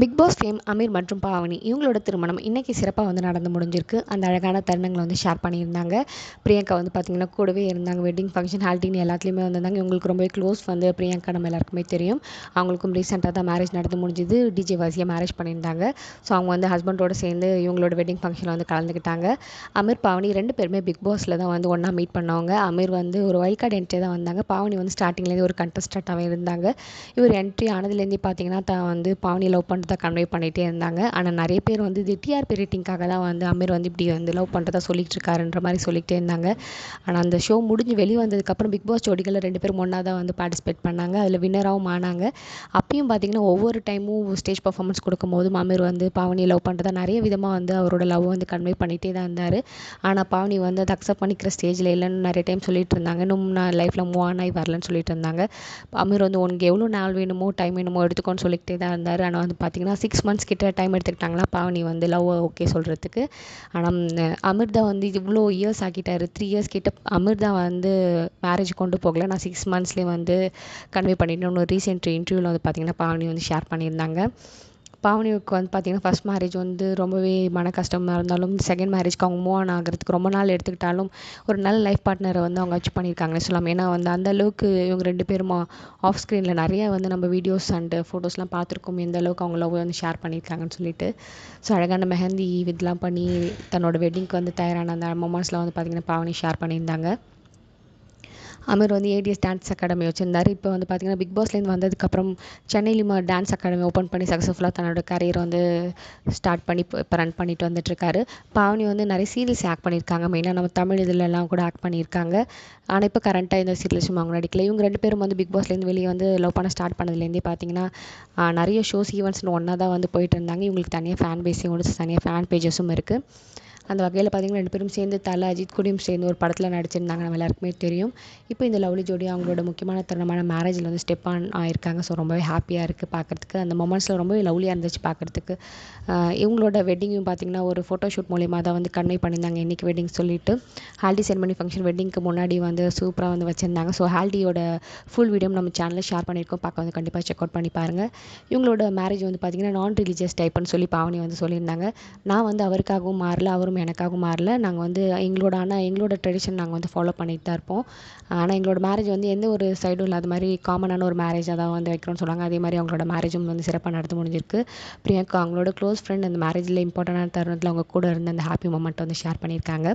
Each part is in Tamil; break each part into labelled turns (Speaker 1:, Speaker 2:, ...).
Speaker 1: பிக் பாஸ் ஃபேம் அமீர் மற்றும் பாவனி இவங்களோட திருமணம் இன்றைக்கி சிறப்பாக வந்து நடந்து முடிஞ்சிருக்கு. அந்த அழகான தருணங்களை வந்து ஷேர் பண்ணியிருந்தாங்க. பிரியங்கா வந்து பார்த்திங்கன்னா கூடவே இருந்தாங்க. வெட்டிங் ஃபங்க்ஷன் ஹால்டின் எல்லாத்துலேயுமே வந்திருந்தாங்க. இவங்களுக்கு ரொம்பவே க்ளோஸ் வந்து பிரியங்கா நம்ம எல்லாருக்குமே தெரியும். அவங்களுக்கும் ரீசெண்டாக தான் மேரேஜ் நடந்து முடிஞ்சுது. டிஜே வாசியாக மேரேஜ் பண்ணியிருந்தாங்க. ஸோ அவங்க வந்து ஹஸ்பண்டோடு சேர்ந்து இவங்களோட வெட்டிங் ஃபங்க்ஷனில் வந்து கலந்துக்கிட்டாங்க. அமீர் பாவனி ரெண்டு பேருமே பிக் பாஸில் தான் வந்து ஒன்றா மீட் பண்ணவங்க. அமீர் வந்து ஒரு வைல்ட் கார்டு என்ட்ரி தான் வந்தாங்க. பாவனி வந்து ஸ்டார்டிங்லேருந்து ஒரு கண்டஸ்டண்ட்டாகவே இருந்தாங்க. இவர் என்ட்ரி ஆனதுலேருந்தே பார்த்தீங்கன்னா தான் வந்து பாவனி லவ் பண்ணுறது கன்வே பண்ணிகிட்டே இருந்தாங்க. ஆனால் நிறைய பேர் வந்து இது டிஆர்பி ரேட்டிங்காக தான் வந்து அமீர் வந்து இப்படி வந்து லவ் பண்ணுறதா சொல்லிகிட்டு இருக்காருன்ற மாதிரி சொல்லிகிட்டே இருந்தாங்க. ஆனால் அந்த ஷோ முடிஞ்சு வெளியே வந்ததுக்கப்புறம் பிக் பாஸ் ஜோடிகளில் ரெண்டு பேரும் ஒன்றா தான் வந்து பார்ட்டிசிபேட் பண்ணாங்க. அதில் வின்னராகவும் ஆனாங்க. அப்பயும் பார்த்தீங்கன்னா ஒவ்வொரு டைமும் ஸ்டேஜ் பர்ஃபார்மன்ஸ் கொடுக்கும்போது அமீர் வந்து பாவனி லவ் பண்ணுறதா நிறைய விதமாக வந்து அவரோட லவ் வந்து கன்வே பண்ணிகிட்டே தான் இருந்தார். ஆனால் பாவனி வந்து அதை அக்செப்ட் பண்ணிக்கிற ஸ்டேஜில் இல்லைன்னு நிறைய டைம் சொல்லிட்டு இருந்தாங்க இன்னும் நான் லைஃப்பில் மூவ் ஆன் ஆகி வரலன்னு சொல்லிட்டு இருந்தாங்க அமீர் வந்து உனக்கு எவ்வளோ நாள் வேணுமோ டைம் வேணுமோ எடுத்துக்கோன்னு சொல்லிக்கிட்டே தான் இருந்தார். ஆனால் வந்து பார்த்தீங்கன்னா சிக்ஸ் மந்த்ஸ் கிட்ட டைம் எடுத்துக்கிட்டாங்களா? பாவனி வந்து லவ் ஓகே சொல்கிறதுக்கு ஆனால் அமிர்தா வந்து இவ்வளோ இயர்ஸ் ஆக்கிட்டாரு. த்ரீ இயர்ஸ் கிட்ட அமிர்தா வந்து மேரேஜ் கொண்டு போகல. நான் சிக்ஸ் மந்த்ஸ்லேயே வந்து கன்வே பண்ணிட்டேன். இன்னொரு ரீசெண்ட் இன்டர்வியூவில் வந்து பார்த்திங்கன்னா பாவனி வந்து ஷேர் பண்ணியிருந்தாங்க. பாவனிக்கு வந்து பார்த்திங்கன்னா ஃபஸ்ட் மேரேஜ் வந்து ரொம்பவே மன கஷ்டமாக இருந்தாலும் செகண்ட் மேரேஜ்க்கு அவங்க மூவ் ஆன் ஆகிறதுக்கு ரொம்ப நாள் எடுத்துக்கிட்டாலும் ஒரு நல்ல லைஃப் பார்ட்னரை வந்து அவங்க அச்சீவ் பண்ணியிருக்காங்கன்னு சொல்லலாம். ஏன்னா வந்து அந்த அளவுக்கு இவங்க ரெண்டு பேரும் ஆஃப் ஸ்க்ரீனில் நிறைய வந்து நம்ம வீடியோஸ் அண்ட் ஃபோட்டோஸ்லாம் பார்த்துருக்கோம் எந்த அளவுக்கு அவங்க லவ் வந்து ஷேர் பண்ணியிருக்காங்கன்னு சொல்லிட்டு. ஸோ அழகான மெஹந்தி இதெல்லாம் பண்ணி தன்னோட வெட்டிங்க்கு வந்து தயாரான அந்த மொமெண்ட்ஸ்லாம் வந்து பார்த்திங்கன்னா பாவனி ஷேர் பண்ணியிருந்தாங்க. அமீர் வந்து ஏடிஎஸ் டான்ஸ் அகாடமி வச்சுருந்தார். இப்போ வந்து பார்த்திங்கன்னா பிக் பாஸ்லேருந்து வந்ததுக்கப்புறம் சென்னையிலுமா டான்ஸ் அகாடமி ஓப்பன் பண்ணி சக்ஸஸ்ஃபுல்லாக தன்னோட கரியர் வந்து ஸ்டார்ட் பண்ணி இப்போ ரன் பண்ணிட்டு வந்துட்டுருக்காரு. பாவனி வந்து நிறைய சீரியல்ஸ் ஆக்ட் பண்ணியிருக்காங்க மெயினாக நம்ம தமிழ் இதிலெல்லாம் கூட ஆக்ட் பண்ணியிருக்காங்க ஆனால் இப்போ கரண்ட்டாக இந்த சீரியல்ஸும் அவங்க நடிக்கல. இவங்க ரெண்டு பேரும் வந்து பிக் பாஸ்லேருந்து வெளியே வந்து லவ் பண்ண ஸ்டார்ட் பண்ணதுலேருந்தே பார்த்தீங்கன்னா நிறைய ஷோஸ் ஈவெண்ட்ஸ்னு ஒன்றா தான் வந்து போயிட்டு இருந்தாங்க. இவங்களுக்கு தனியாக ஃபேன் பேஸையும் ஒன்று தனியாக ஃபேன் பேஜஸும் இருக்குது அந்த வகையில் பார்த்திங்கன்னா ரெண்டு பேரும் சேர்ந்து தலை அஜித் கூடயும் சேர்ந்து ஒரு படத்தில் நடிச்சிருந்தாங்க. நம்ம எல்லாருக்குமே தெரியும். இப்போ இந்த லவ்லி ஜோடி அவங்களோட முக்கியமான தருணமான மேரேஜில் வந்து ஸ்டெப் ஆன் ஆயிருக்காங்க. ஸோ ரொம்பவே ஹாப்பியாக இருக்குது பார்க்குறதுக்கு அந்த மொமெண்ட்ஸில் ரொம்பவே லவ்லியாக இருந்துச்சு பார்க்குறதுக்கு இவங்களோட வெட்டிங்கும் பார்த்திங்கன்னா ஒரு ஃபோட்டோ ஷூட் மூலியமாக தான் வந்து கன்வே பண்ணியிருந்தாங்க. இன்றைக்கி வெட்டிங் சொல்லிட்டு ஹால்டி செரமனி ஃபங்க்ஷன் வெட்டிங்க்கு முன்னாடி வந்து சூப்பராக வந்து வச்சுருந்தாங்க. ஸோ ஹால்டியோட ஃபுல் வீடியோ நம்ம சேனலில் ஷேர் பண்ணியிருக்கோம். பார்க்க வந்து கண்டிப்பாக செக் அவுட் பண்ணி பாருங்கள் இவங்களோட மேரேஜ் வந்து பார்த்திங்கன்னா நான் ரிலீஜியஸ் டைப்னு சொல்லி பாவனி வந்து சொல்லியிருந்தாங்க. நான் வந்து அவருக்காகவும் மாறல. அவரும் எனக்காகவும் மாறல. நாங்கள் வந்து எங்களோட ஆனால் எங்களோட ட்ரெடிஷன் நாங்கள் வந்து ஃபாலோ பண்ணிகிட்டு தான் இருப்போம். ஆனால் எங்களோட மேரேஜ் வந்து எந்த ஒரு சைடும் இல்லாத மாதிரி காமனான ஒரு மேரேஜாக தான் வந்து வைக்கிறோம்னு சொன்னாங்க அதே மாதிரி அவங்களோட மேரேஜும் வந்து சிறப்பாக நடந்து முடிஞ்சிருக்கு. பிரியங்கா அவங்களோட க்ளோஸ் ஃப்ரெண்ட் அந்த மேரேஜில் இம்பார்ட்டண்டான தருணத்தில் அவங்க கூட இருந்த அந்த ஹாப்பி மூமெண்ட் வந்து ஷேர் பண்ணியிருக்காங்க.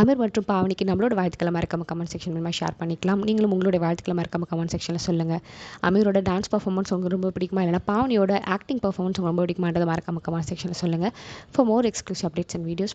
Speaker 1: அமீர் மற்றும் பாவனிக்கு நம்மளோட வாழ்த்துக்களை மறக்காம கமெண்ட் செக்ஷன் மூலமாக ஷேர் பண்ணிக்கலாம். நீங்களும் உங்களோட வாழ்த்துக்களை மறக்காம கமெண்ட் செக்ஷனில் சொல்லுங்கள் அமீரோட டான்ஸ் பர்ஃபார்மன்ஸ் உங்களுக்கு ரொம்ப பிடிக்குமா? இல்லைனா பாவனியோட ஆக்டிங் பர்ஃபார்மன்ஸ் ரொம்ப பிடிக்குமான்றதை மறக்காம கமெண்ட் செக்ஷனில் சொல்லுங்கள் for more exclusive updates and videos